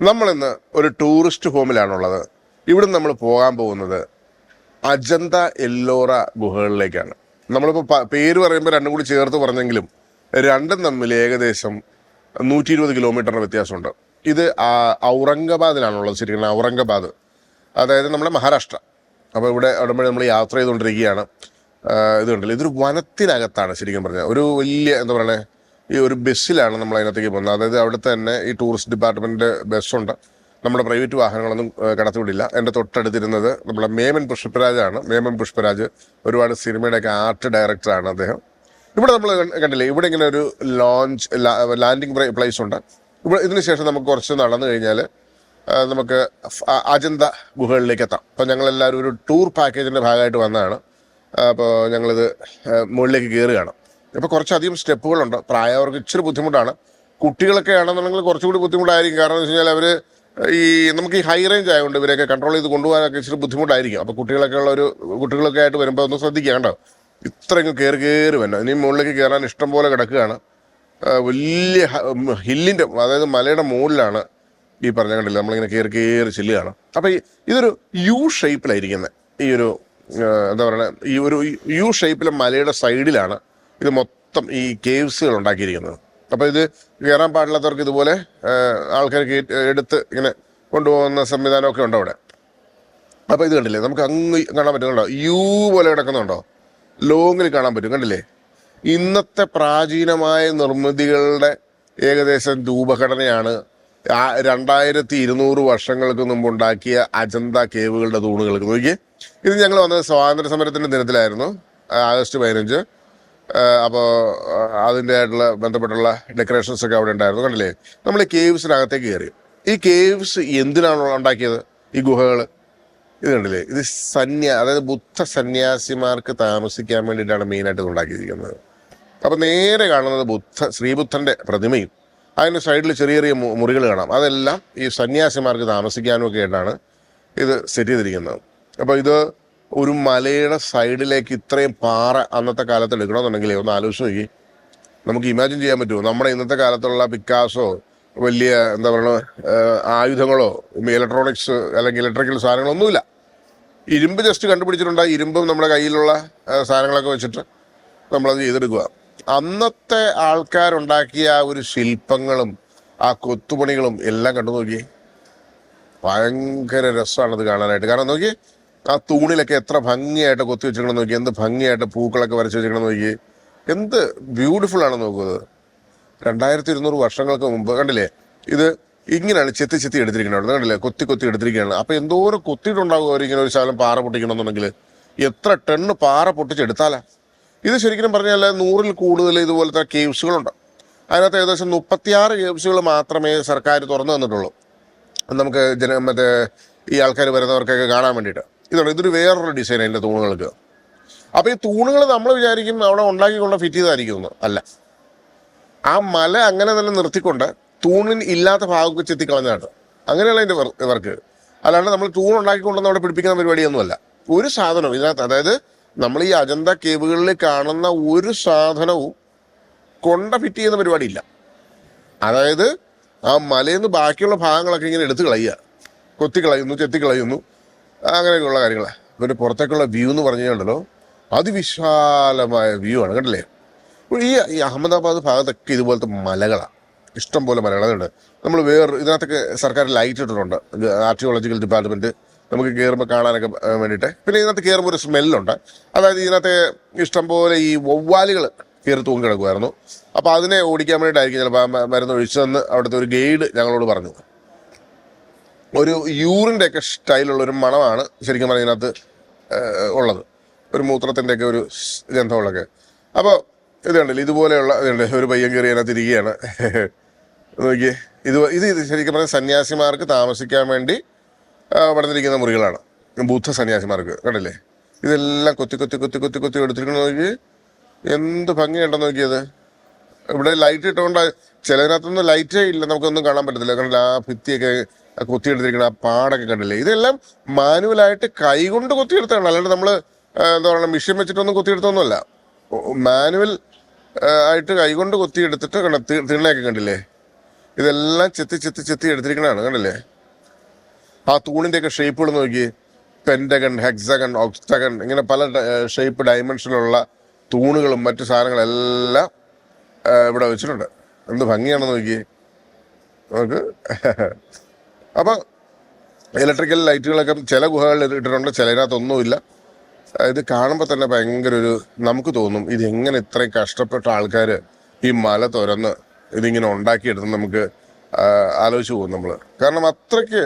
നമ്മളിന്ന് ഒരു ടൂറിസ്റ്റ് ഹോമിലാണുള്ളത്. ഇവിടെ നമ്മൾ പോകാൻ പോകുന്നത് അജന്ത എല്ലോറ ഗുഹകളിലേക്കാണ്. നമ്മളിപ്പോൾ പേര് പറയുമ്പോൾ രണ്ടും കൂടി ചേർത്ത് പറഞ്ഞെങ്കിലും രണ്ടും തമ്മിൽ ഏകദേശം നൂറ്റി ഇരുപത് കിലോമീറ്ററിന് വ്യത്യാസമുണ്ട്. ഇത് ഔറംഗബാദിലാണുള്ളത് ശരിക്കും ഔറംഗബാദ്. അതായത് നമ്മുടെ മഹാരാഷ്ട്ര. അപ്പോൾ ഇവിടെ അവിടെ നമ്മൾ യാത്ര ചെയ്തുകൊണ്ടിരിക്കുകയാണ്. ഇതുണ്ടല്ലോ ഇതൊരു വനത്തിനകത്താണ് ശരിക്കും പറഞ്ഞാൽ ഒരു വലിയ എന്താ പറയുക ഈ ഒരു ബസ്സിലാണ് നമ്മൾ അതിനകത്തേക്ക് പോകുന്നത്. അതായത് അവിടെ തന്നെ ഈ ടൂറിസ്റ്റ് ഡിപ്പാർട്ട്മെന്റ് ബസ്സുണ്ട് നമ്മുടെ പ്രൈവറ്റ് വാഹനങ്ങളൊന്നും കടത്തിവിടില്ല. എന്റെ തൊട്ടടുത്തിരുന്നത് നമ്മുടെ മേമൻ പുഷ്പരാജാണ്. മേമൻ പുഷ്പരാജ് ഒരുപാട് സിനിമയുടെയൊക്കെ ആർട്ട് ഡയറക്ടറാണ് അദ്ദേഹം. ഇവിടെ നമ്മൾ കണ്ടില്ലേ ഇവിടെ ഇങ്ങനെ ഒരു ലോഞ്ച് ലാൻഡിങ് പ്ലേസ് ഉണ്ട്. ഇവിടെ ഇതിന് ശേഷം നമുക്ക് കുറച്ച് നടന്നു കഴിഞ്ഞാൽ നമുക്ക് അജന്ത ഗുഹകളിലേക്ക് എത്താം. അപ്പം ഞങ്ങളെല്ലാവരും ഒരു ടൂർ പാക്കേജിന്റെ ഭാഗമായിട്ട് വന്നതാണ്. അപ്പോൾ ഞങ്ങളിത് മുകളിലേക്ക് കയറുകയാണ് ഇപ്പോൾ കുറച്ചധികം സ്റ്റെപ്പുകളുണ്ട്. പ്രായവർക്ക് ഇച്ചിരി ബുദ്ധിമുട്ടാണ്. കുട്ടികളൊക്കെ ആണെന്നുണ്ടെങ്കിൽ കുറച്ചുകൂടി ബുദ്ധിമുട്ടായിരിക്കും. കാരണം എന്ന് വെച്ച് കഴിഞ്ഞാൽ അവർ ഈ നമുക്ക് ഈ ഹൈ റേഞ്ച് ആയതുകൊണ്ട് ഇവരെയൊക്കെ കൺട്രോൾ ചെയ്ത് കൊണ്ടുപോകാനൊക്കെ ഇച്ചിരി ബുദ്ധിമുട്ടായിരിക്കും. അപ്പോൾ കുട്ടികളൊക്കെ ഉള്ള ഒരു കുട്ടികളൊക്കെ ആയിട്ട് വരുമ്പോൾ ഒന്ന് ശ്രദ്ധിക്കുക കേട്ടോ. ഇത്രയും കയറി കയറി വരണം. ഇനി മുകളിലേക്ക് കയറാൻ ഇഷ്ടം പോലെ കിടക്കുകയാണ്. വലിയ ഹില്ലിന്റെ അതായത് മലയുടെ മുകളിലാണ് ഈ പറഞ്ഞ കണ്ടില്ല നമ്മളിങ്ങനെ കയറി കയറി ചെല്ലുകയാണ്. അപ്പോൾ ഈ ഇതൊരു യു ഷേപ്പിലായിരിക്കുന്നത്. ഈ ഒരു എന്താ പറയുക ഈ ഒരു യു ഷേപ്പിലെ മലയുടെ സൈഡിലാണ് ഇത് മൊത്തം ഈ കേവ്സുകൾ ഉണ്ടാക്കിയിരിക്കുന്നത്. അപ്പോൾ ഇത് കയറാൻ പാടില്ലാത്തവർക്ക് ഇതുപോലെ ആൾക്കാർ എടുത്ത് ഇങ്ങനെ കൊണ്ടുപോകുന്ന സംവിധാനമൊക്കെ ഉണ്ട് അവിടെ. അപ്പോൾ ഇത് കണ്ടില്ലേ? നമുക്ക് അങ്ങ് കാണാൻ പറ്റുന്നുണ്ടോ യു പോലെ കിടക്കുന്നുണ്ടോ? ലോങ്ങിൽ കാണാൻ പറ്റും. കണ്ടില്ലേ? ഇന്നത്തെ പ്രാചീനമായ നിർമ്മിതികളുടെ ഏകദേശം രൂപഘടനയാണ് ആ രണ്ടായിരത്തി ഇരുന്നൂറ് വർഷങ്ങൾക്ക് മുമ്പ് ഉണ്ടാക്കിയ അജന്ത കേവുകളുടെ തൂണുകൾക്ക് നോക്കി ഇത് ഞങ്ങൾ വന്നത് സ്വാതന്ത്ര്യ സമരത്തിന്റെ ദിനത്തിലായിരുന്നു ആഗസ്റ്റ് പതിനഞ്ച്. അപ്പോൾ അതിന്റെ ആയിട്ടുള്ള ബന്ധപ്പെട്ടുള്ള ഡെക്കറേഷൻസ് ഒക്കെ അവിടെ ഉണ്ടായിരുന്നു. കണ്ടില്ലേ? നമ്മൾ ഈ കേവ്സിനകത്തേക്ക് കയറി. ഈ കേവ്സ് എന്തിനാണ് ഉണ്ടാക്കിയത്? ഈ ഗുഹകൾ ഇത് കണ്ടില്ലേ? ഇത് സന്യാ അതായത് ബുദ്ധ സന്യാസിമാർക്ക് താമസിക്കാൻ വേണ്ടിയിട്ടാണ് മെയിനായിട്ട് ഇത് ഉണ്ടാക്കിയിരിക്കുന്നത്. അപ്പം നേരെ കാണുന്നത് ബുദ്ധ ശ്രീബുദ്ധന്റെ പ്രതിമയും. അതിന്റെ സൈഡിൽ ചെറിയ ചെറിയ മുറികൾ കാണാം. അതെല്ലാം ഈ സന്യാസിമാർക്ക് താമസിക്കാനും ഒക്കെ ആയിട്ടാണ് ഇത് സെറ്റ് ചെയ്തിരിക്കുന്നത്. അപ്പോൾ ഇത് ഒരു മലയുടെ സൈഡിലേക്ക് ഇത്രയും പാറ അന്നത്തെ കാലത്ത് എടുക്കണമെന്നുണ്ടെങ്കിൽ ഒന്ന് ആലോചിച്ച് നോക്കി. നമുക്ക് ഇമാജിൻ ചെയ്യാൻ പറ്റുമോ? നമ്മുടെ ഇന്നത്തെ കാലത്തുള്ള പിക്കാസോ വലിയ എന്താ പറയുക ആയുധങ്ങളോ ഇലക്ട്രോണിക്സ് അല്ലെങ്കിൽ ഇലക്ട്രിക്കൽ സാധനങ്ങളൊന്നുമില്ല. ഇരുമ്പ് ജസ്റ്റ് കണ്ടുപിടിച്ചിട്ടുണ്ട്. ഇരുമ്പും നമ്മുടെ കയ്യിലുള്ള സാധനങ്ങളൊക്കെ വെച്ചിട്ട് നമ്മളത് ചെയ്തെടുക്കുക. അന്നത്തെ ആൾക്കാരുണ്ടാക്കിയ ആ ഒരു ശില്പങ്ങളും ആ കൊത്തുപണികളും എല്ലാം കണ്ടു നോക്കി. ഭയങ്കര രസമാണത് കാണാനായിട്ട്. കാരണം നോക്കി ആ തൂണിലൊക്കെ എത്ര ഭംഗിയായിട്ട് കൊത്തി വെച്ചിരിക്കണം നോക്കി എന്ത് ഭംഗിയായിട്ട് പൂക്കളൊക്കെ വരച്ച് വെച്ചിരിക്കണം നോക്കി. എന്ത് ബ്യൂട്ടിഫുൾ ആണ് നോക്കുന്നത് രണ്ടായിരത്തി ഇരുന്നൂറ് വർഷങ്ങൾക്ക് മുമ്പ് കണ്ടില്ലേ? ഇത് ഇങ്ങനെയാണ് ചെത്തി ചെത്തി എടുത്തിരിക്കുന്നത് അവിടെ കണ്ടില്ലേ? കൊത്തി കൊത്തി എടുത്തിരിക്കുകയാണ്. അപ്പൊ എന്തോരം കൊത്തിയിട്ടുണ്ടാകും അവർ ഒരു ശകലം പാറ പൊട്ടിക്കണമെന്നുണ്ടെങ്കിൽ. എത്ര ടണ്ണ് പാറ പൊട്ടിച്ചെടുത്താലാ ഇത് ശരിക്കും പറഞ്ഞാൽ നൂറിൽ കൂടുതൽ ഇതുപോലത്തെ കേവ്സുകളുണ്ട്. അതിനകത്ത് ഏകദേശം മുപ്പത്തിയാറ് കേവ്സുകൾ മാത്രമേ സർക്കാർ തുറന്നു തന്നിട്ടുള്ളൂ. നമുക്ക് ജന മറ്റേ ഈ ആൾക്കാർ വരുന്നവർക്കൊക്കെ കാണാൻ വേണ്ടിയിട്ട്. ഇതാണ്. ഇതൊരു വേറൊരു ഡിസൈൻ അതിന്റെ തൂണുകൾക്ക്. അപ്പോൾ ഈ തൂണുകൾ നമ്മൾ വിചാരിക്കും അവിടെ ഉണ്ടാക്കിക്കൊണ്ട് ഫിറ്റ് ചെയ്തായിരിക്കും എന്ന്. അല്ല. ആ മല അങ്ങനെ തന്നെ നിർത്തിക്കൊണ്ട് തൂണിന് ഇല്ലാത്ത ഭാഗമൊക്കെ ചെത്തിക്കളഞ്ഞാണ് അങ്ങനെയുള്ള അതിന്റെ വർക്ക്. അല്ലാണ്ട് നമ്മൾ തൂൺ ഉണ്ടാക്കിക്കൊണ്ടെന്ന് അവിടെ പിടിപ്പിക്കുന്ന പരിപാടിയൊന്നുമല്ല. ഒരു സാധനവും ഇതിനകത്ത് അതായത് നമ്മൾ ഈ അജന്ത കേവുകളിൽ കാണുന്ന ഒരു സാധനവും കൊണ്ട ഫിറ്റ് ചെയ്യുന്ന പരിപാടിയില്ല. അതായത് ആ മലയിൽ നിന്ന് ബാക്കിയുള്ള ഭാഗങ്ങളൊക്കെ ഇങ്ങനെ എടുത്തു കളയുക. കൊത്തി കളയുന്നു ചെത്തി കളയുന്നു അങ്ങനെയൊക്കെയുള്ള കാര്യങ്ങൾ പിന്നെ പുറത്തേക്കുള്ള വ്യൂ എന്ന് പറഞ്ഞു കഴിഞ്ഞാൽ അതിവിശാലമായ വ്യൂ ആണ് കണ്ടില്ലേ? ഈ ഈ അഹമ്മദാബാദ് ഭാഗത്തൊക്കെ ഇതുപോലത്തെ മലകളാണ് ഇഷ്ടം പോലെ മലകളുണ്ട് നമ്മൾ വേറെ ഇതിനകത്തൊക്കെ സർക്കാർ ലൈറ്റ് ഇട്ടിട്ടുണ്ട്. ആർക്കിയോളജിക്കൽ ഡിപ്പാർട്ട്മെന്റ് നമുക്ക് കയറുമ്പോൾ കാണാനൊക്കെ വേണ്ടിയിട്ട്. പിന്നെ ഇതിനകത്ത് കയറുമ്പോൾ ഒരു സ്മെല്ലുണ്ട് അതായത് ഇതിനകത്ത് ഇഷ്ടം പോലെ ഈ വവ്വാലുകൾ കയറി തൂങ്ങി കിടക്കുമായിരുന്നു അപ്പോൾ അതിനെ ഓടിക്കാൻ വേണ്ടിയിട്ടായിരിക്കും ചിലപ്പോൾ മരുന്ന് ഒഴിച്ചതെന്ന് അവിടുത്തെ ഒരു ഗൈഡ് ഞങ്ങളോട് പറഞ്ഞു. ഒരു യൂറിന്റെ ഒക്കെ സ്റ്റൈലുള്ള ഒരു മണമാണ് ശരിക്കും പറഞ്ഞാൽ ഉള്ളത്. ഒരു മൂത്രത്തിന്റെയൊക്കെ ഒരു ഗന്ധമുള്ളൊക്കെ. അപ്പോൾ ഇത് കണ്ടില്ല ഇതുപോലെയുള്ള ഇതുണ്ട് ഒരു പയ്യൻ കയറി അതിനകത്ത് ഇരിക്കുകയാണ്. നോക്കിയേ ഇത് ഇത് ശരിക്കും പറഞ്ഞാൽ സന്യാസിമാർക്ക് താമസിക്കാൻ വേണ്ടി ആ, പണിതിരിക്കുന്ന മുറികളാണ്. ബുദ്ധ സന്യാസിമാർക്ക് കണ്ടില്ലേ? ഇതെല്ലാം കൊത്തി കൊത്തി കൊത്തി കൊത്തി കൊത്തി എടുത്തിരിക്കുന്നു നോക്കി എന്ത് ഭംഗിയുണ്ടെന്ന് നോക്കിയത്. ഇവിടെ ലൈറ്റ് ഇട്ടുകൊണ്ട് ചിലതിനകത്തൊന്നും ലൈറ്റേ ഇല്ല നമുക്കൊന്നും കാണാൻ പറ്റത്തില്ല. കാരണം ആ ഭിത്തിയൊക്കെ കൊത്തിയെടുത്തിരിക്കുന്ന ആ പാടൊക്കെ കണ്ടില്ലേ? ഇതെല്ലാം മാനുവലായിട്ട് കൈകൊണ്ട് കൊത്തിയെടുത്താണ് അല്ലാണ്ട് നമ്മൾ എന്താ പറയുക മിഷ്യൻ വെച്ചിട്ടൊന്നും കൊത്തിയെടുത്തൊന്നുമല്ല. മാനുവൽ ആയിട്ട് കൈകൊണ്ട് കൊത്തിയെടുത്തിട്ട് തിണ്ണയൊക്കെ കണ്ടില്ലേ? ഇതെല്ലാം ചെത്തി ചെത്തി ചെത്തി എടുത്തിരിക്കണതാണ്. കണ്ടില്ലേ? ആ തൂണിന്റെയൊക്കെ ഷേപ്പുകൾ നോക്കി. പെൻഡഗൺ ഹെക്സഗൺ ഓക്സ്റ്റഗൺ ഇങ്ങനെ പല ഷേപ്പ് ഡയമെൻഷനിലുള്ള തൂണുകളും മറ്റു സാധനങ്ങളെല്ലാം ഇവിടെ വെച്ചിട്ടുണ്ട്. എന്ത് ഭംഗിയാണെന്ന് നോക്കി. നമുക്ക് അപ്പൊ ഇലക്ട്രിക്കൽ ലൈറ്റുകളൊക്കെ ചില ഗുഹകളിൽ ഇട്ടിട്ടുണ്ട് ചിലതിനകത്തൊന്നുമില്ല. ഇത് കാണുമ്പോൾ തന്നെ ഭയങ്കര ഒരു നമുക്ക് തോന്നും ഇത് എങ്ങനെ ഇത്രയും കഷ്ടപ്പെട്ട ആൾക്കാർ ഈ മല തുരന്ന് ഇതിങ്ങനെ ഉണ്ടാക്കിയെടുത്ത് നമുക്ക് ആലോചിച്ച് പോകും നമ്മൾ കാരണം അത്രയ്ക്ക്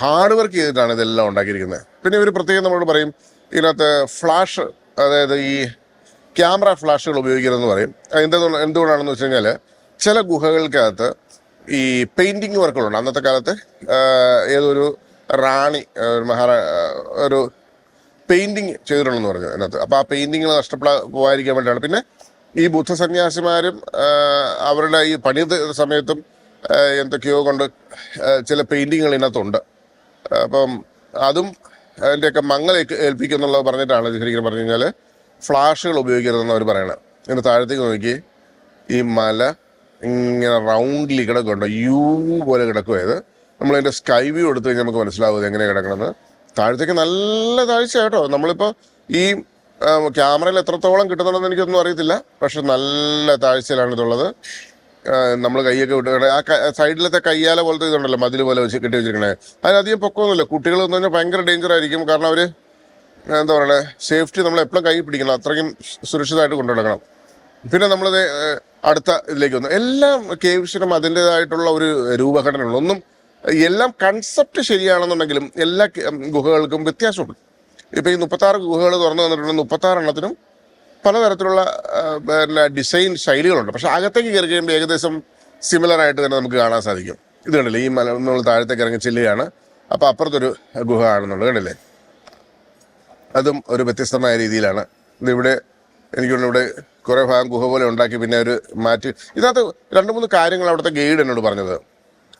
ഹാർഡ് വർക്ക് ചെയ്തിട്ടാണ് ഇതെല്ലാം ഉണ്ടാക്കിയിരിക്കുന്നത്. പിന്നെ ഒരു പ്രത്യേകം നമ്മളോട് പറയും ഇതിനകത്ത് ഫ്ലാഷ് അതായത് ഈ ക്യാമറ ഫ്ലാഷുകൾ ഉപയോഗിക്കരുതെന്ന് പറയും. എന്തുകൊണ്ട് എന്തുകൊണ്ടാണെന്ന് വെച്ച് കഴിഞ്ഞാൽ ചില ഗുഹകൾക്കകത്ത് ഈ പെയിന്റിങ് വർക്കുകളുണ്ട്. അന്നത്തെ കാലത്ത് ഏതൊരു റാണി മഹാറാ ഒരു പെയിന്റിങ് ചെയ്തിട്ടുണ്ടെന്ന് പറഞ്ഞു അതിനകത്ത്. അപ്പോൾ ആ പെയിന്റിങ്ങൾ നഷ്ടപ്പെടാ പോകാതിരിക്കാൻ വേണ്ടിയാണ്. പിന്നെ ഈ ബുദ്ധ സന്യാസിമാരും അവരുടെ ഈ പണി സമയത്തും എന്തൊക്കെയോ കൊണ്ട് ചില പെയിന്റിങ്ങുകൾ ഇതിനകത്തുണ്ട്. അപ്പം അതും അതിന്റെയൊക്കെ മങ്ങലേക്ക് ഏൽപ്പിക്കും എന്നുള്ളത് പറഞ്ഞിട്ടാണ് ശരിക്കും പറഞ്ഞു കഴിഞ്ഞാൽ ഫ്ലാഷുകൾ ഉപയോഗിക്കരുതെന്ന് അവർ പറയണം. ഇതിന് താഴത്തേക്ക് നോക്കി. ഈ മല ഇങ്ങനെ റൗണ്ട്ലി കിടക്കുന്നുണ്ട്? യു പോലെ കിടക്കുക ഇത്? നമ്മളതിന്റെ സ്കൈ വ്യൂ എടുത്തു കഴിഞ്ഞാൽ നമുക്ക് മനസ്സിലാവും എങ്ങനെ കിടക്കണമെന്ന് താഴത്തേക്ക് നല്ല താഴ്ച കേട്ടോ നമ്മളിപ്പോൾ ഈ ക്യാമറയിൽ എത്രത്തോളം കിട്ടുന്നുണ്ടെന്ന് എനിക്കൊന്നും അറിയത്തില്ല. പക്ഷെ നല്ല താഴ്ചയിലാണ് ഇതുള്ളത്. നമ്മൾ കൈയൊക്കെ വിട്ട് ആ സൈഡിലത്തെ കയ്യാല പോലത്തെ ഇതുണ്ടല്ലോ മതിൽ പോലെ വെച്ച് കെട്ടി വെച്ചിരിക്കണേ. അതിനധികം പൊക്കമൊന്നുമില്ല. കുട്ടികൾ എന്ന് പറഞ്ഞാൽ ഭയങ്കര ഡേഞ്ചർ ആയിരിക്കും. കാരണം അവർ എന്താ പറയുക സേഫ്റ്റി നമ്മൾ എപ്പോഴും കൈ പിടിക്കണം. അത്രയ്ക്കും സുരക്ഷിതമായിട്ട് കൊണ്ടു നടക്കണം പിന്നെ നമ്മളത് അടുത്ത ഇതിലേക്ക് വന്നു. എല്ലാം കേവ്സിനും അതിന്റെതായിട്ടുള്ള ഒരു രൂപഘടന ഉള്ളു ഒന്നും എല്ലാം കൺസെപ്റ്റ് ശരിയാണെന്നുണ്ടെങ്കിലും എല്ലാ ഗുഹകൾക്കും വ്യത്യാസമുണ്ട്. ഇപ്പൊ ഈ മുപ്പത്താറ് ഗുഹകൾ തുറന്നു തന്നിട്ടുണ്ട്. മുപ്പത്താറ് എണ്ണത്തിനും പലതരത്തിലുള്ള പിന്നെ ഡിസൈൻ ശൈലികളുണ്ട്. പക്ഷെ അകത്തേക്ക് കയറി കഴിയുമ്പോൾ ഏകദേശം സിമിലർ ആയിട്ട് തന്നെ നമുക്ക് കാണാൻ സാധിക്കും. ഇത് കണ്ടില്ലേ? ഈ മല നമ്മൾ താഴത്തേക്ക് ഇറങ്ങി ചെല്ലുകയാണ് അപ്പൊ അപ്പുറത്തൊരു ഗുഹ ആണെന്നുള്ളത് കണ്ടില്ലേ? അതും ഒരു വ്യത്യസ്തമായ രീതിയിലാണ്. ഇതിവിടെ എനിക്ക് തോന്നുന്നു ഇവിടെ കുറെ ഭാഗം ഗുഹ പോലെ ഉണ്ടാക്കി പിന്നെ ഒരു മാറ്റി. ഇതിനകത്ത് രണ്ട് മൂന്ന് കാര്യങ്ങൾ അവിടുത്തെ ഗൈഡ് എന്നോട് പറഞ്ഞത്.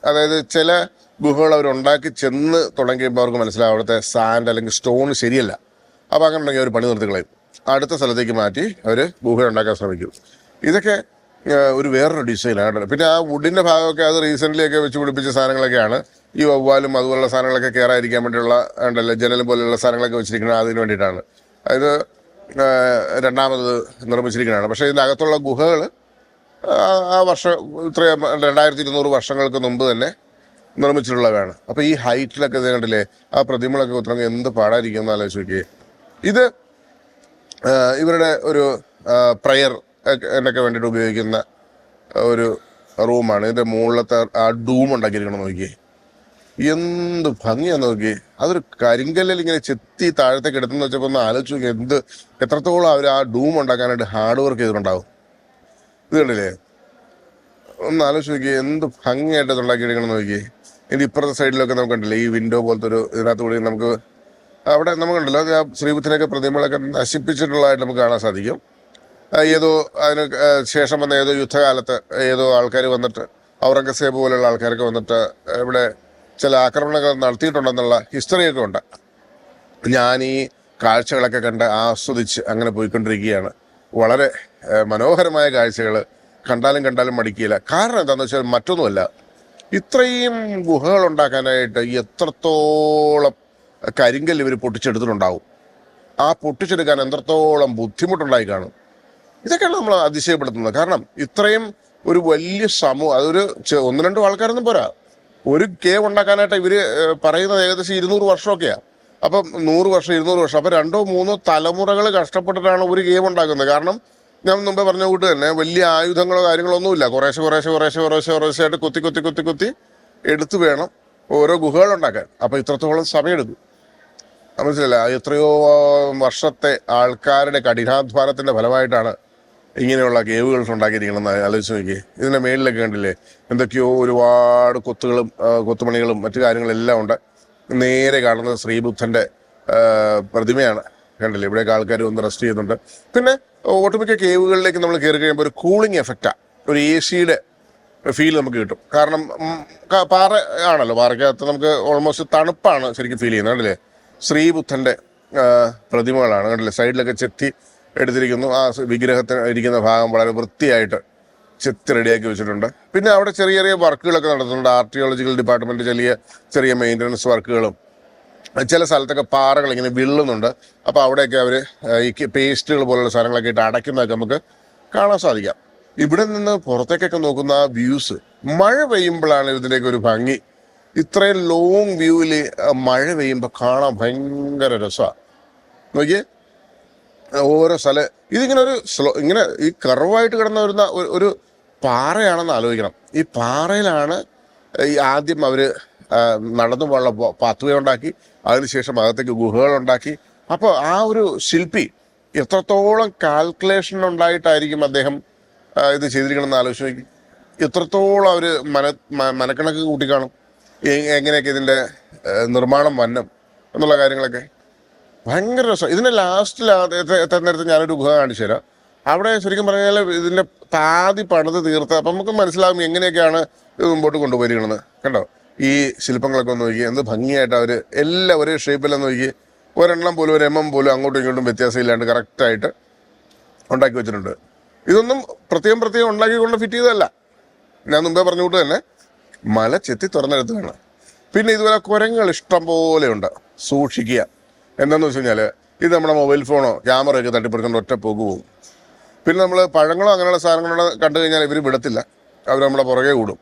അതായത് ചില ഗുഹകൾ അവർ ഉണ്ടാക്കി ചെന്ന് തുടങ്ങിയപ്പോൾ അവർക്ക് മനസ്സിലാവും അവിടുത്തെ സാൻഡ് അല്ലെങ്കിൽ സ്റ്റോൺ ശരിയല്ല. അപ്പോൾ അങ്ങനെ ഉണ്ടെങ്കിൽ അവർ പണി നിർത്തിക്കളയും അടുത്ത സ്ഥലത്തേക്ക് മാറ്റി അവർ ഗുഹ ഉണ്ടാക്കാൻ ശ്രമിക്കും. ഇതൊക്കെ ഒരു വേറൊരു ഡിസൈനാണ് പിന്നെ ആ വുഡിന്റെ ഭാഗമൊക്കെ അത് റീസെന്റ്ലി ഒക്കെ വെച്ച് പിടിപ്പിച്ച സാധനങ്ങളൊക്കെയാണ്. ഈ വവ്വാലും അതുപോലുള്ള സാധനങ്ങളൊക്കെ കയറാതിരിക്കാൻ വേണ്ടിയുള്ള ഉണ്ടല്ലോ ജനലും പോലെയുള്ള സാധനങ്ങളൊക്കെ വെച്ചിരിക്കുന്നത് അതിന് വേണ്ടിയിട്ടാണ്. അത് ആ, രണ്ടാമത് നിർമ്മിച്ചിരിക്കുന്നതാണ് പക്ഷേ ഇതിന്റെ അകത്തുള്ള ഗുഹകൾ ആ വർഷം ഇത്രയും രണ്ടായിരത്തി ഇരുന്നൂറ് വർഷങ്ങൾക്ക് മുമ്പ് തന്നെ നിർമ്മിച്ചിട്ടുള്ളവയാണ് അപ്പോൾ ഈ ഹൈറ്റിലൊക്കെ കണ്ടില്ലേ ആ പ്രതിമകളൊക്കെ ഉത്തരം എന്ത് പാടായിരിക്കും എന്ന് ആലോചിച്ച് നോക്കിയേ. ഇത് ഇവരുടെ ഒരു പ്രയർ എന്നൊക്കെ വേണ്ടിയിട്ട് ഉപയോഗിക്കുന്ന ഒരു റൂമാണ്. ഇതിന്റെ മുകളിലത്തെ ആ ഡൂം ഉണ്ടാക്കിയിരിക്കണം നോക്കിയേ. എന്ത് ഭംഗിയാ നോക്കി അതൊരു കരിങ്കല്ലിൽ ഇങ്ങനെ ചെത്തി താഴത്തേക്ക് എടുത്തെന്ന് വെച്ചപ്പോൾ ഒന്ന് ആലോചിച്ച് എന്ത് എത്രത്തോളം അവർ ആ ഡൂം ഉണ്ടാക്കാനായിട്ട് ഹാർഡ് വർക്ക് ചെയ്തിട്ടുണ്ടാവും. ഇത് കണ്ടില്ലേ? ഒന്ന് ആലോചിച്ച് നോക്കി എന്ത് ഭംഗിയായിട്ട് ഉണ്ടാക്കിയെടുക്കണം നോക്കി ഇനി ഇപ്പുറത്തെ സൈഡിലൊക്കെ നമുക്ക് കണ്ടില്ലേ ഈ വിൻഡോ പോലത്തെ ഒരു ഇതിനകത്ത് കൂടി നമുക്ക് അവിടെ നമുക്കുണ്ടല്ലോ ആ ശ്രീബുദ്ധനൊക്കെ പ്രതിമകളൊക്കെ നശിപ്പിച്ചിട്ടുള്ളതായിട്ട് നമുക്ക് കാണാൻ സാധിക്കും. ഏതോ അതിന് ശേഷം വന്ന ഏതോ യുദ്ധകാലത്ത് ഏതോ ആൾക്കാർ വന്നിട്ട് ഔറംഗസേബ് പോലെയുള്ള ആൾക്കാരൊക്കെ വന്നിട്ട് ഇവിടെ ചില ആക്രമണങ്ങൾ നടത്തിയിട്ടുണ്ടെന്നുള്ള ഹിസ്റ്ററിയൊക്കെ ഉണ്ട്. ഞാൻ ഈ കാഴ്ചകളൊക്കെ കണ്ട് ആസ്വദിച്ച് അങ്ങനെ പോയിക്കൊണ്ടിരിക്കുകയാണ്. വളരെ മനോഹരമായ കാഴ്ചകൾ കണ്ടാലും കണ്ടാലും മടിക്കില്ല കാരണം എന്താണെന്ന് വെച്ചാൽ മറ്റൊന്നുമല്ല. ഇത്രയും ഗുഹകൾ ഉണ്ടാക്കാനായിട്ട് എത്രത്തോളം കരിങ്കൽ ഇവർ പൊട്ടിച്ചെടുത്തിട്ടുണ്ടാവും. ആ പൊട്ടിച്ചെടുക്കാൻ എത്രത്തോളം ബുദ്ധിമുട്ടുണ്ടായി കാണും. ഇതൊക്കെയാണ് നമ്മൾ അതിശയപ്പെടുത്തുന്നത്. കാരണം ഇത്രയും ഒരു വലിയ സമൂഹം അതൊരു ഒന്ന് രണ്ടും ആൾക്കാരൊന്നും പോരാ. ഒരു കേവ് ഉണ്ടാക്കാനായിട്ട് ഇവർ പറയുന്നത് ഏകദേശം ഇരുന്നൂറ് വർഷമൊക്കെയാണ് അപ്പം നൂറ് വർഷം ഇരുന്നൂറ് വർഷം. അപ്പം രണ്ടോ മൂന്നോ തലമുറകൾ കഷ്ടപ്പെട്ടിട്ടാണ് ഒരു ഗെയിം ഉണ്ടാക്കുന്നത്. കാരണം ഞാൻ മുമ്പേ പറഞ്ഞ കൂട്ട് തന്നെ വലിയ ആയുധങ്ങളോ കാര്യങ്ങളോ ഒന്നുമില്ല. കുറേശ്ശെ കുറേശ്ശെ കുറേശ്ശെ കുറേശ്ശെ ആയിട്ട് കുത്തി കുത്തി കുത്തി കുത്തി എടുത്തു വേണം ഓരോ ഗുഹകൾ ഉണ്ടാക്കാൻ. അപ്പം ഇത്രത്തോളം സമയമെടുക്കും. മനസ്സിലല്ല എത്രയോ വർഷത്തെ ആൾക്കാരുടെ കഠിനാധ്വാനത്തിന്റെ ഫലമായിട്ടാണ് ഇങ്ങനെയുള്ള കേവുകൾ ഉണ്ടാക്കിയിരിക്കണം ആലോചിച്ച് നോക്കി ഇതിന്റെ മേളിലൊക്കെ കണ്ടില്ലേ? എന്തൊക്കെയോ ഒരുപാട് കൊത്തുകളും കൊത്തുമണികളും മറ്റു കാര്യങ്ങളെല്ലാം ഉണ്ട്. നേരെ കാണുന്നത് ശ്രീബുദ്ധന്റെ പ്രതിമയാണ്. കണ്ടില്ലേ? ഇവിടെയൊക്കെ ആൾക്കാർ ഒന്ന് റെസ്റ്റ് ചെയ്യുന്നുണ്ട്. പിന്നെ ഒട്ടുമിക്ക കേവുകളിലേക്ക് നമ്മൾ കയറി കഴിയുമ്പോൾ ഒരു കൂളിംഗ് എഫക്റ്റാണ് ഒരു എ സിയുടെ ഫീൽ നമുക്ക് കിട്ടും. കാരണം പാറ ആണല്ലോ. പാറയ്ക്കകത്ത് നമുക്ക് ഓൾമോസ്റ്റ് തണുപ്പാണ് ശരിക്കും ഫീൽ ചെയ്യുന്നത്. കണ്ടില്ലേ? ശ്രീബുദ്ധന്റെ പ്രതിമകളാണ്. കണ്ടില്ലേ? സൈഡിലൊക്കെ ചെത്തി എടുത്തിരിക്കുന്നു. ആ വിഗ്രഹത്തിന് ഇരിക്കുന്ന ഭാഗം വളരെ വൃത്തിയായിട്ട് ചെത്തി റെഡിയാക്കി വെച്ചിട്ടുണ്ട്. പിന്നെ അവിടെ ചെറിയ ചെറിയ വർക്കുകളൊക്കെ നടത്തുന്നുണ്ട്. ആർട്ടിയോളജിക്കൽ ഡിപ്പാർട്ട്മെന്റ് ചെറിയ ചെറിയ മെയിന്റനൻസ് വർക്കുകളും ചില സ്ഥലത്തൊക്കെ പാറകൾ ഇങ്ങനെ വിള്ളുന്നുണ്ട്. അപ്പോൾ അവിടെയൊക്കെ അവർ ഈ പേസ്റ്റുകൾ പോലുള്ള സാധനങ്ങളൊക്കെ ഇട്ട് അടയ്ക്കുന്നതൊക്കെ നമുക്ക് കാണാൻ സാധിക്കാം. ഇവിടെ നിന്ന് പുറത്തേക്കൊക്കെ നോക്കുന്ന ആ വ്യൂസ് മഴ പെയ്യുമ്പോഴാണ് ഇതിന്റെയൊക്കെ ഒരു ഭംഗി. ഇത്രയും ലോങ് വ്യൂവിൽ മഴ പെയ്യുമ്പോൾ കാണാൻ ഭയങ്കര രസമാണ് നോക്കിയേ ഓരോ സ്ഥല ഇതിങ്ങനെ ഒരു സ്ലോ ഇങ്ങനെ ഈ കർവായിട്ട് കിടന്ന വരുന്ന ഒരു- പാറയാണെന്ന് ആലോചിക്കണം. ഈ പാറയിലാണ് ഈ ആദ്യം അവർ നടന്നു പോകാനുള്ള പാത്വേ ഉണ്ടാക്കി. അതിനുശേഷം അകത്തേക്ക് ഗുഹകൾ ഉണ്ടാക്കി. അപ്പോൾ ആ ഒരു ശില്പി എത്രത്തോളം കാൽക്കുലേഷൻ ഉണ്ടായിട്ടായിരിക്കും അദ്ദേഹം ഇത് ഇത് ചെയ്തിരിക്കണമെന്ന് ആലോചിച്ച് നോക്കി. എത്രത്തോളം അവർ മന മനക്കണക്ക് കൂട്ടിക്കാണും. എങ്ങനെയൊക്കെ ഇതിന്റെ നിർമ്മാണം വന്നം എന്നുള്ള കാര്യങ്ങളൊക്കെ. ഭയങ്കര രസം. ഇതിന്റെ ലാസ്റ്റിൽ നേരത്ത് ഞാനൊരു ഗുഹ കാണിച്ചു തരാം. അവിടെ ശരിക്കും പറഞ്ഞാൽ ഇതിന്റെ പാതി പണിത് തീർത്ത് അപ്പം നമുക്ക് മനസ്സിലാകും എങ്ങനെയൊക്കെയാണ് മുമ്പോട്ട് കൊണ്ടുപോയിരിക്കണമെന്ന് കണ്ടോ? ഈ ശില്പങ്ങളൊക്കെ ഒന്ന് നോക്കി എന്ത് ഭംഗിയായിട്ട് അവർ എല്ലാം ഒരേ ഷേപ്പിലെന്ന് നോക്കി. ഒരെണ്ണം പോലും ഒരു എം പോലും അങ്ങോട്ടും ഇങ്ങോട്ടും വ്യത്യാസമില്ലാണ്ട് കറക്റ്റായിട്ട് ഉണ്ടാക്കി വെച്ചിട്ടുണ്ട്. ഇതൊന്നും പ്രത്യേകം പ്രത്യേകം ഉണ്ടാക്കിക്കൊണ്ട് ഫിറ്റ് ചെയ്തതല്ല. ഞാൻ മുമ്പേ പറഞ്ഞുകൊണ്ട് തന്നെ മല ചെത്തി തുറന്നെടുത്തതാണ്. പിന്നെ ഇതുപോലെ കുരങ്ങുകൾ ഇഷ്ടം പോലെ ഉണ്ട്. സൂക്ഷിക്കുക. എന്താന്ന് വെച്ച് കഴിഞ്ഞാൽ ഇത് നമ്മുടെ മൊബൈൽ ഫോണോ ക്യാമറയൊക്കെ തട്ടിപ്പറിക്കൊണ്ട് ഒറ്റ പോകു. പോകും പിന്നെ നമ്മൾ പഴങ്ങളോ അങ്ങനെയുള്ള സാധനങ്ങളോ കണ്ടു കഴിഞ്ഞാൽ ഇവർ വിടത്തില്ല. അവർ നമ്മളെ പുറകെ കൂടും.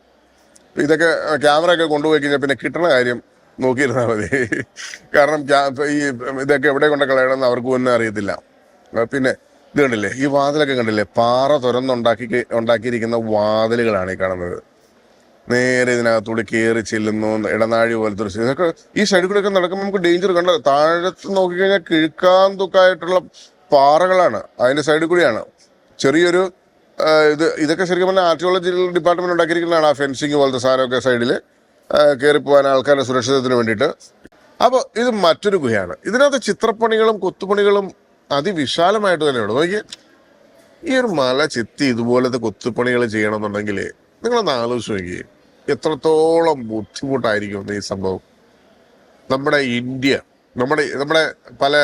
ഇതൊക്കെ ക്യാമറയൊക്കെ കൊണ്ടുപോയി കഴിഞ്ഞാൽ പിന്നെ കിട്ടണ കാര്യം നോക്കിയിരുന്നാൽ മതി. കാരണം ഈ ഇതൊക്കെ എവിടെ കൊണ്ട് കളയണമെന്ന് അവർക്ക് ഒന്നും അറിയത്തില്ല. പിന്നെ ഇത് കണ്ടില്ലേ? ഈ വാതിലൊക്കെ കണ്ടില്ലേ? പാറ തുരന്നുണ്ടാക്കി ഉണ്ടാക്കിയിരിക്കുന്ന വാതിലുകളാണ് ഈ കാണുന്നത്. നേരെ ഇതിനകത്തൂടെ കയറി ചെല്ലുന്നു ഇടനാഴി പോലത്തെ ഒരു സീസൺ ഈ സൈഡിൽ കൂടെ ഒക്കെ നടക്കുമ്പോൾ നമുക്ക് ഡേഞ്ചർ കണ്ട താഴത്ത് നോക്കിക്കഴിഞ്ഞാൽ കിഴുക്കാൻ തുക്കായിട്ടുള്ള പാറകളാണ്. അതിന്റെ സൈഡിൽ കൂടിയാണ്. ചെറിയൊരു ഇത് ഇതൊക്കെ ശരിക്കും പറഞ്ഞാൽ ആർട്ടിയോളജി ഡിപ്പാർട്ട്മെന്റ് ഉണ്ടാക്കിയിരിക്കുന്നതാണ് ആ ഫെൻസിങ് പോലത്തെ സാധനമൊക്കെ സൈഡിൽ കയറി പോകാൻ ആൾക്കാരുടെ സുരക്ഷിതത്തിന് വേണ്ടിയിട്ട്. അപ്പോൾ ഇത് മറ്റൊരു ഗുഹയാണ്. ഇതിനകത്ത് ചിത്രപ്പണികളും കൊത്തുപണികളും അതിവിശാലമായിട്ട് തന്നെയുണ്ട്. നോക്കി ഈ ഒരു മല ചെത്തി ഇതുപോലത്തെ കൊത്തുപണികൾ ചെയ്യണമെന്നുണ്ടെങ്കിൽ നിങ്ങളൊന്ന് ആലോചിച്ച് നോക്കിയേ. എത്രത്തോളം ബുദ്ധിമുട്ടായിരിക്കും ഈ സംഭവം? നമ്മുടെ ഇന്ത്യ നമ്മുടെ നമ്മുടെ പല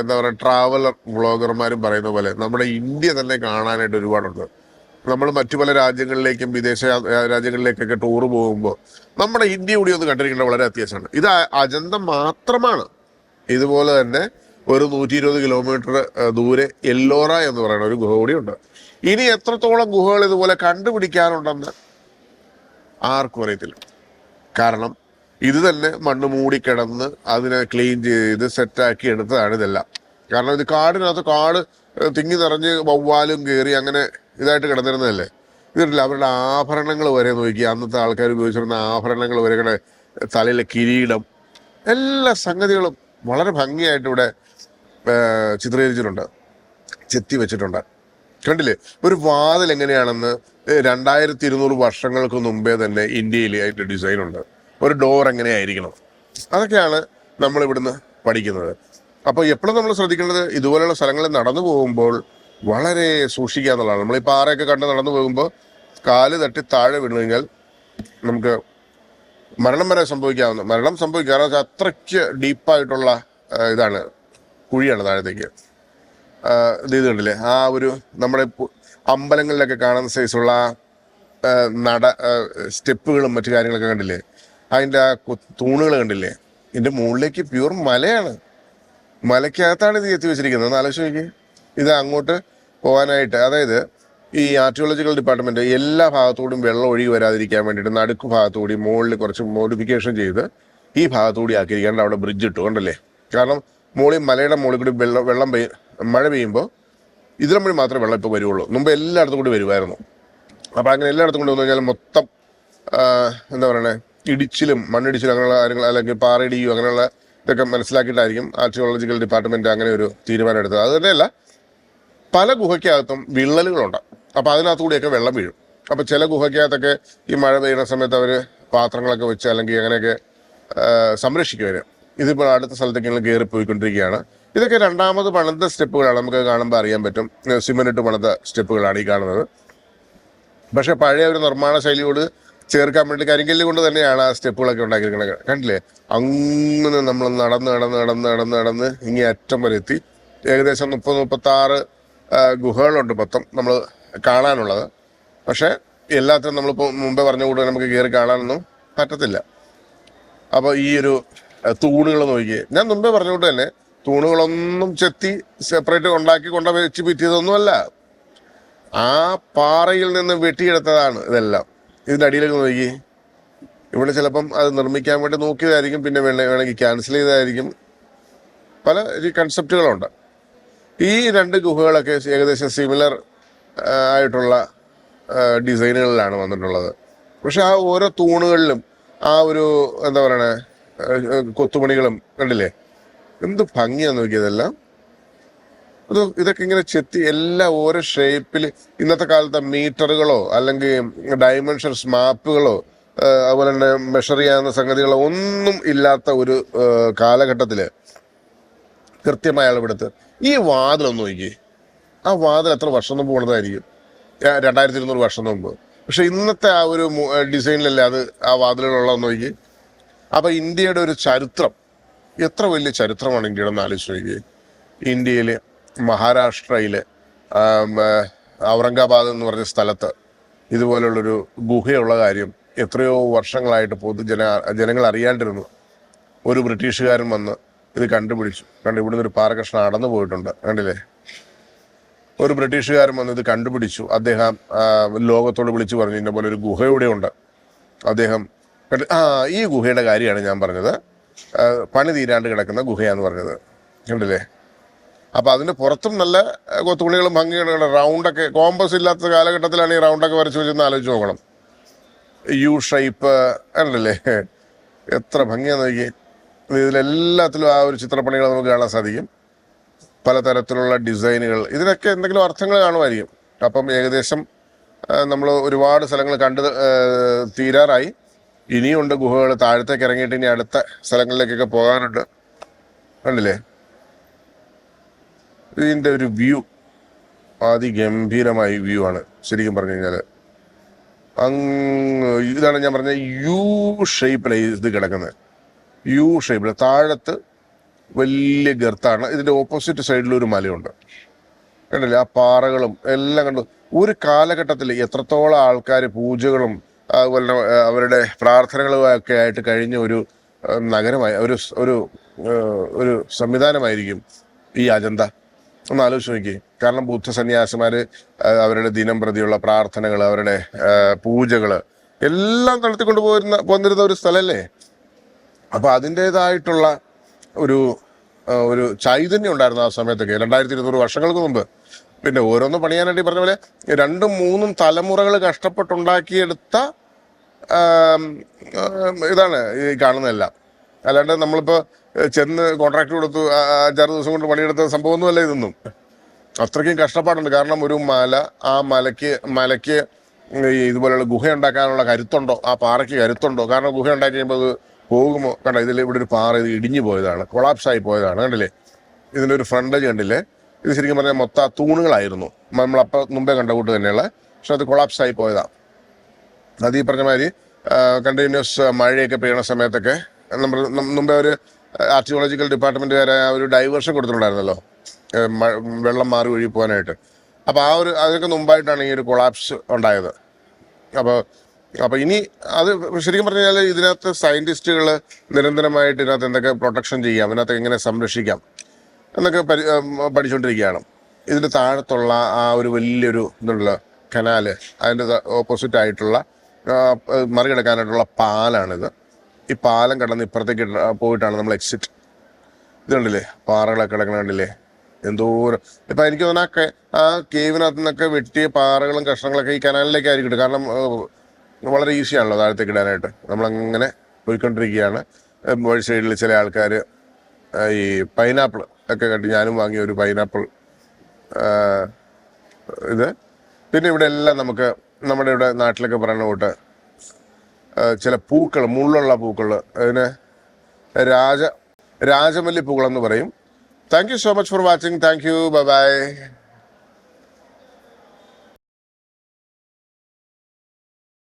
എന്താ പറയുക ട്രാവലർ വ്ളോഗർമാരും പറയുന്ന പോലെ നമ്മുടെ ഇന്ത്യ തന്നെ കാണാനായിട്ട് ഒരുപാടുണ്ട്. നമ്മൾ മറ്റു പല രാജ്യങ്ങളിലേക്കും വിദേശ രാജ്യങ്ങളിലേക്കൊക്കെ ടൂർ പോകുമ്പോൾ നമ്മുടെ ഇന്ത്യ കൂടി ഒന്ന് കണ്ടിരിക്കേണ്ടത് വളരെ അത്യാവശ്യമാണ്. ഇത് അജന്ത മാത്രമാണ്. ഇതുപോലെ തന്നെ ഒരു നൂറ്റി ഇരുപത് കിലോമീറ്റർ ദൂരെ എല്ലോറ എന്ന് പറയുന്ന ഒരു ഗുഹ കൂടിയുണ്ട്. ഇനി എത്രത്തോളം ഗുഹകൾ ഇതുപോലെ കണ്ടുപിടിക്കാനുണ്ടെന്ന് ആർക്കും അറിയത്തില്ല. കാരണം ഇത് തന്നെ മണ്ണ് മൂടിക്കിടന്ന് അതിനെ ക്ലീൻ ചെയ്ത് സെറ്റാക്കി എടുത്തതാണ് ഇതെല്ലാം. കാരണം ഇത് കാടിനകത്ത് കാട് തിങ്ങി നിറഞ്ഞ് വവ്വാലും കയറി അങ്ങനെ ഇതായിട്ട് കിടന്നിരുന്നതല്ലേ? ഇതില്ല അവരുടെ ആഭരണങ്ങൾ വരെ നോക്കി. അന്നത്തെ ആൾക്കാർ ഉപയോഗിച്ചിരുന്ന ആഭരണങ്ങൾ വരെ ഇങ്ങനെ തലയിലെ കിരീടം എല്ലാ സംഗതികളും വളരെ ഭംഗിയായിട്ട് ഇവിടെ ചിത്രീകരിച്ചിട്ടുണ്ട് ചെത്തി വെച്ചിട്ടുണ്ട്. കണ്ടില്ലേ? ഒരു വാതിൽ എങ്ങനെയാണെന്ന് രണ്ടായിരത്തി ഇരുന്നൂറ് വർഷങ്ങൾക്ക് മുമ്പേ തന്നെ ഇന്ത്യയിൽ അതിന്റെ ഡിസൈൻ ഉണ്ട്. ഒരു ഡോർ എങ്ങനെയായിരിക്കണം? അതൊക്കെയാണ് നമ്മൾ ഇവിടുന്ന് പഠിക്കുന്നത്. അപ്പോൾ എപ്പോഴും നമ്മൾ ശ്രദ്ധിക്കേണ്ടത്? ഇതുപോലെയുള്ള സ്ഥലങ്ങളിൽ നടന്നു പോകുമ്പോൾ വളരെ സൂക്ഷിക്കുക എന്നുള്ളതാണ്. നമ്മൾ ഈ പാറയൊക്കെ കണ്ട് നടന്നു പോകുമ്പോൾ കാൽ തട്ടി താഴെ വീണു കഴിഞ്ഞാൽ നമുക്ക് മരണം വരെ സംഭവിക്കാവുന്ന മരണം വെച്ചാൽ അത്രയ്ക്ക് ഡീപ്പായിട്ടുള്ള ഇതാണ്. കുഴിയാണ് താഴത്തേക്ക്. ഇത് ഇത് കണ്ടില്ലേ ആ ഒരു നമ്മുടെ അമ്പലങ്ങളിലൊക്കെ കാണുന്ന സൈസുള്ള നട സ്റ്റെപ്പുകളും മറ്റു കാര്യങ്ങളൊക്കെ കണ്ടില്ലേ? അതിന്റെ ആ തൂണുകൾ കണ്ടില്ലേ? ഇതിന്റെ മുകളിലേക്ക് പ്യൂർ മലയാണ്. മലയ്ക്കകത്താണ് ഇത് എത്തി വെച്ചിരിക്കുന്നത്. ഒന്ന് ആലോചിച്ച് ഇത് അങ്ങോട്ട് പോകാനായിട്ട് അതായത് ഈ ആർട്ടിയോളജിക്കൽ ഡിപ്പാർട്ട്മെന്റ് എല്ലാ ഭാഗത്തോടും വെള്ളം ഒഴുകി വരാതിരിക്കാൻ വേണ്ടിയിട്ട് നടുക്ക് ഭാഗത്തുകൂടി മുകളിൽ കുറച്ച് മോഡിഫിക്കേഷൻ ചെയ്ത് ഈ ഭാഗത്തുകൂടി ആക്കിയിരിക്കാണ്ട് അവിടെ ബ്രിഡ്ജ് ഇട്ടു. കണ്ടല്ലേ? കാരണം മുകളിൽ മലയുടെ മുകളിൽ കൂടി വെള്ളം വെള്ളം മഴ പെയ്യുമ്പോൾ ഇതിലും വഴി മാത്രമേ വെള്ളം ഇപ്പോൾ വരുള്ളൂ മുമ്പ് എല്ലായിടത്തും കൂടി വരുമായിരുന്നു അപ്പോൾ അങ്ങനെ എല്ലായിടത്തും കൂടി വന്നു കഴിഞ്ഞാൽ മൊത്തം എന്താ പറയണേ ഇടിച്ചിലും മണ്ണിടിച്ചിലും അങ്ങനെയുള്ള കാര്യങ്ങൾ അല്ലെങ്കിൽ പാറയിടിയും അങ്ങനെയുള്ള ഇതൊക്കെ മനസ്സിലാക്കിയിട്ടായിരിക്കും ആർക്കിയോളജിക്കൽ ഡിപ്പാർട്ട്മെന്റ് അങ്ങനെ ഒരു തീരുമാനം എടുത്തത് അത് തന്നെയല്ല പല ഗുഹയ്ക്കകത്തും വിള്ളലുകളുണ്ട്. അപ്പോൾ അതിനകത്തു കൂടിയൊക്കെ വെള്ളം വീഴും. അപ്പോൾ ചില ഗുഹയ്ക്കകത്തൊക്കെ ഈ മഴ പെയ്യുന്ന സമയത്ത് അവർ പാത്രങ്ങളൊക്കെ വെച്ച് അല്ലെങ്കിൽ അങ്ങനെയൊക്കെ സംരക്ഷിക്കുവരും ഇതിപ്പോൾ അടുത്ത സ്ഥലത്തേക്ക് കയറിപ്പോയിക്കൊണ്ടിരിക്കുകയാണ് കയറി പോയിക്കൊണ്ടിരിക്കുകയാണ് ഇതൊക്കെ രണ്ടാമത് പണിത സ്റ്റെപ്പുകളാണ്. നമുക്ക് കാണുമ്പോൾ അറിയാൻ പറ്റും. ഇട്ട് പണിത സ്റ്റെപ്പുകളാണ് ഈ കാണുന്നത്. പക്ഷേ പഴയ ഒരു നിർമ്മാണ ശൈലിയോട് ചേർക്കാൻ വേണ്ടി കരിങ്കല്ല് കൊണ്ട് തന്നെയാണ് ആ സ്റ്റെപ്പുകളൊക്കെ ഉണ്ടാക്കിയിരിക്കുന്നത്. കണ്ടില്ലേ? അങ്ങനെ നമ്മൾ നടന്ന് നടന്ന് നടന്ന് നടന്ന് നടന്ന് ഇങ്ങനെ അറ്റം വരെ എത്തി. ഏകദേശം മുപ്പത് മുപ്പത്തി ആറ് ഗുഹകളുണ്ട് മൊത്തം നമ്മൾ കാണാനുള്ളത്. പക്ഷേ എല്ലാത്തിനും നമ്മളിപ്പോൾ മുമ്പേ പറഞ്ഞ കൂടെ നമുക്ക് കയറി കാണാനൊന്നും പറ്റത്തില്ല. അപ്പോൾ ഈ ഒരു തൂണുകൾ നോക്കിയേ. ഞാൻ മുമ്പേ പറഞ്ഞുകൊണ്ട് തന്നെ തൂണുകളൊന്നും ചെത്തി സെപ്പറേറ്റ് ഉണ്ടാക്കി കൊണ്ട വെച്ച് പിറ്റിയതൊന്നുമല്ല. ആ പാറയിൽ നിന്ന് വെട്ടിയെടുത്തതാണ് ഇതെല്ലാം. ഇതിന്റെ അടിയിലേക്ക് നോക്കി. ഇവിടെ ചിലപ്പം അത് നിർമ്മിക്കാൻ വേണ്ടി നോക്കിയതായിരിക്കും പിന്നെ വേണ വേണമെങ്കിൽ ക്യാൻസൽ ചെയ്തതായിരിക്കും. പല കൺസെപ്റ്റുകളുണ്ട് ഈ രണ്ട് ഗുഹകളൊക്കെ ഏകദേശം സിമിലർ ആയിട്ടുള്ള ഡിസൈനുകളിലാണ് വന്നിട്ടുള്ളത്. പക്ഷെ ആ ഓരോ തൂണുകളിലും ആ ഒരു എന്താ പറയണേ കൊത്തുപണികളും കണ്ടില്ലേ? എന്ത് ഭംഗിയാന്ന് നോക്കിയതെല്ലാം അത് ഇതൊക്കെ ഇങ്ങനെ ചെത്തി എല്ലാ ഓരോ ഷേപ്പിൽ ഇന്നത്തെ കാലത്തെ മീറ്ററുകളോ അല്ലെങ്കിൽ ഡയമെൻഷൻസ് മാപ്പുകളോ അതുപോലെ തന്നെ മെഷർ ചെയ്യാവുന്ന സംഗതികളോ ഒന്നും ഇല്ലാത്ത ഒരു കാലഘട്ടത്തിൽ കൃത്യമായ അളവെടുത്ത് ഈ വാതിലൊന്ന് നോക്കി ആ വാതിൽ എത്ര വർഷം മുമ്പ് പോണതായിരിക്കും? രണ്ടായിരത്തി ഇരുന്നൂറ് വർഷം മുമ്പ്. പക്ഷെ ഇന്നത്തെ ആ ഒരു ഡിസൈനിലല്ലേ അത് ആ വാതിലുകളുള്ളതെന്ന് നോക്കി അപ്പൊ ഇന്ത്യയുടെ ഒരു ചരിത്രം എത്ര വലിയ ചരിത്രമാണ് ഇന്ത്യയുടെ ഒന്ന് ആലോചിച്ച് ഇന്ത്യയിൽ ഇന്ത്യയിലെ ഔറംഗാബാദ് എന്ന് പറഞ്ഞ സ്ഥലത്ത് ഇതുപോലുള്ളൊരു ഗുഹയുള്ള കാര്യം എത്രയോ വർഷങ്ങളായിട്ട് പൊതുജന ജനങ്ങൾ അറിയാണ്ടിരുന്നു. ഒരു ബ്രിട്ടീഷുകാരൻ വന്ന് ഇത് കണ്ടുപിടിച്ചു. കണ്ട് ഇവിടുന്ന് ഒരു പാറകഷ്ണം അടന്നു പോയിട്ടുണ്ട്. കണ്ടില്ലേ? ഒരു ബ്രിട്ടീഷുകാരൻ വന്ന് ഇത് കണ്ടുപിടിച്ചു. അദ്ദേഹം ലോകത്തോട് വിളിച്ചു പറഞ്ഞു ഇന്ന പോലെ ഒരു ഉണ്ട് അദ്ദേഹം ആ ഈ ഗുഹയുടെ കാര്യമാണ് ഞാൻ പറഞ്ഞത്. പണി തീരാണ്ട് കിടക്കുന്ന ഗുഹയാന്ന് പറഞ്ഞത്. കണ്ടില്ലേ? അപ്പൊ അതിന്റെ പുറത്തും നല്ല കൊത്തുപണികളും ഭംഗികളും റൗണ്ടൊക്കെ കോമ്പസ് ഇല്ലാത്ത കാലഘട്ടത്തിലാണ് ഈ റൗണ്ടൊക്കെ വരച്ച് വെച്ചെന്ന് ആലോചിച്ച് നോക്കണം. യു ഷേപ്പ് കണ്ടില്ലേ? എത്ര ഭംഗിയാന്ന് നോക്കി ഇതിലെല്ലാത്തിലും ആ ഒരു ചിത്രപ്പണികൾ നമുക്ക് കാണാൻ സാധിക്കും. പലതരത്തിലുള്ള ഡിസൈനുകൾ. ഇതിനൊക്കെ എന്തെങ്കിലും അർത്ഥങ്ങൾ കാണുമായിരിക്കും. അപ്പം ഏകദേശം നമ്മൾ ഒരുപാട് സ്ഥലങ്ങൾ കണ്ട് തീരാറായി. ഇനിയുണ്ട് ഗുഹകൾ. താഴത്തേക്ക് ഇറങ്ങിയിട്ട് ഇനി അടുത്ത സ്ഥലങ്ങളിലേക്കൊക്കെ പോകാനുണ്ട്. കണ്ടില്ലേ? ഇതിന്റെ ഒരു വ്യൂ അതിഗംഭീരമായ വ്യൂ ആണ് ശരിക്കും പറഞ്ഞു കഴിഞ്ഞാൽ അങ്ങ് ഇതാണ് ഞാൻ പറഞ്ഞ യു ഷേപ്പിലാണ് ഇത് കിടക്കുന്നത് യു ഷേപ്പിൽ താഴത്ത് വലിയ ഗർത്താണ്. ഇതിന്റെ ഓപ്പോസിറ്റ് സൈഡിൽ ഒരു മലയുണ്ട്. കണ്ടില്ലേ? ആ പാറകളും എല്ലാം കണ്ടു. ഒരു കാലഘട്ടത്തിൽ എത്രത്തോളം ആൾക്കാർ പൂജകളും അതുപോലെ തന്നെ അവരുടെ പ്രാർത്ഥനകളൊക്കെ ആയിട്ട് കഴിഞ്ഞ ഒരു നഗരമായി ഒരു ഒരു ഒരു സംവിധാനമായിരിക്കും ഈ അജന്ത. ഒന്ന് ആലോചിച്ച് നോക്കി കാരണം ബുദ്ധ സന്യാസിമാർ അവരുടെ ദിനം പ്രതിയുള്ള പ്രാർത്ഥനകൾ അവരുടെ പൂജകൾ എല്ലാം നടത്തിക്കൊണ്ട് പോരുന്ന പോന്നിരുന്ന ഒരു സ്ഥലമല്ലേ അപ്പൊ അതിന്റെതായിട്ടുള്ള ഒരു ഒരു ചൈതന്യം ഉണ്ടായിരുന്നു ആ സമയത്തൊക്കെ. രണ്ടായിരത്തി ഇരുന്നൂറ് വർഷങ്ങൾക്ക് മുമ്പ്. പിന്നെ ഓരോന്ന് പണിയാനായിട്ട് പറഞ്ഞ പോലെ രണ്ടും മൂന്നും തലമുറകൾ കഷ്ടപ്പെട്ടുണ്ടാക്കിയെടുത്ത ഇതാണ് ഈ കാണുന്നതെല്ലാം. അല്ലാണ്ട് നമ്മളിപ്പോൾ ചെന്ന് കോൺട്രാക്ട് കൊടുത്തു അഞ്ചാറ് ദിവസം കൊണ്ട് പണിയെടുത്ത സംഭവമൊന്നുമല്ല ഇതൊന്നും. അത്രയ്ക്കും കഷ്ടപ്പാടുണ്ട്. കാരണം ഒരു മല ആ മലയ്ക്ക് മലയ്ക്ക് ഇതുപോലെയുള്ള ഗുഹ ഉണ്ടാക്കാനുള്ള കരുത്തുണ്ടോ? ആ പാറയ്ക്ക് കരുത്തുണ്ടോ? കാരണം ഗുഹ ഉണ്ടാക്കി കഴിയുമ്പോൾ അത് പോകുമോ? കണ്ട ഇതിൽ ഇവിടെ ഒരു പാറ ഇത് ഇടിഞ്ഞു പോയതാണ് കൊളാപ്സ് ആയി പോയതാണ് കണ്ടില്ലേ? ഇതിന്റെ ഒരു ഫ്രണ്ടേജ് കണ്ടില്ലേ? ഇത് ശരിക്കും പറഞ്ഞാൽ മൊത്ത തൂണുകളായിരുന്നു. നമ്മളപ്പോൾ മുമ്പേ കണ്ട കൂട്ട് തന്നെയുള്ള പക്ഷെ അത് കൊളാപ്സ് ആയി പോയതാണ് അത് ഈ പറഞ്ഞ മാതിരി കണ്ടിന്യൂസ് മഴയൊക്കെ പെയ്യണ സമയത്തൊക്കെ നമ്മൾ മുമ്പേ ഒരു ആർക്കിയോളജിക്കൽ ഡിപ്പാർട്ട്മെന്റുകാരെ ആ ഒരു ഡൈവേർഷൻ കൊടുത്തിട്ടുണ്ടായിരുന്നല്ലോ. വെള്ളം മാറി ഒഴുകി പോകാനായിട്ട്. അപ്പോൾ ആ ഒരു അതിനൊക്കെ മുമ്പായിട്ടാണ് ഈ ഒരു കൊളാപ്സ് ഉണ്ടായത്. അപ്പോൾ അപ്പോൾ ഇനി അത് ശരിക്കും പറഞ്ഞു കഴിഞ്ഞാൽ ഇതിനകത്ത് സയന്റിസ്റ്റുകൾ നിരന്തരമായിട്ട് ഇതിനകത്ത് എന്തൊക്കെ പ്രൊട്ടക്ഷൻ ചെയ്യാം ഇതിനകത്ത് എങ്ങനെ സംരക്ഷിക്കാം എന്നൊക്കെ പരി പഠിച്ചുകൊണ്ടിരിക്കുകയാണ് ഇതിന്റെ താഴത്തുള്ള ആ ഒരു വലിയൊരു ഇതുള്ള കനാല് അതിന്റെ ഓപ്പോസിറ്റ് ആയിട്ടുള്ള മറികടക്കാനായിട്ടുള്ള പാലാണിത്. ഈ പാലം കടന്ന് ഇപ്പുറത്തേക്ക് പോയിട്ടാണ് നമ്മൾ എക്സിറ്റ് ഇത് കണ്ടില്ലേ? പാറകളൊക്കെ കിടക്കണ എന്തോരം ഇപ്പം എനിക്ക് തോന്നുന്നു ആ കേവിനകത്ത് നിന്നൊക്കെ വെട്ടിയ പാറകളും കഷ്ണങ്ങളൊക്കെ ഈ കനാലിലേക്ക് ആയിരിക്കും. കാരണം വളരെ ഈസിയാണല്ലോ താഴത്തേക്ക് ഇടാനായിട്ട്. നമ്മളങ്ങനെ പോയിക്കൊണ്ടിരിക്കുകയാണ്. വഴി സൈഡിൽ ചില ആൾക്കാർ ഈ പൈനാപ്പിൾ ഒക്കെ കണ്ടി ഞാനും വാങ്ങിയ ഒരു പൈനാപ്പിൾ ഇത്. പിന്നെ ഇവിടെ എല്ലാം നമുക്ക് നമ്മുടെ ഇവിടെ നാട്ടിലൊക്കെ പറയുന്ന കൂട്ട് ചില പൂക്കൾ മുള്ളുള്ള പൂക്കൾ അതിന് രാജ രാജമല്ലി പൂക്കളെന്ന് പറയും. Thank you so much for watching thank you bye bye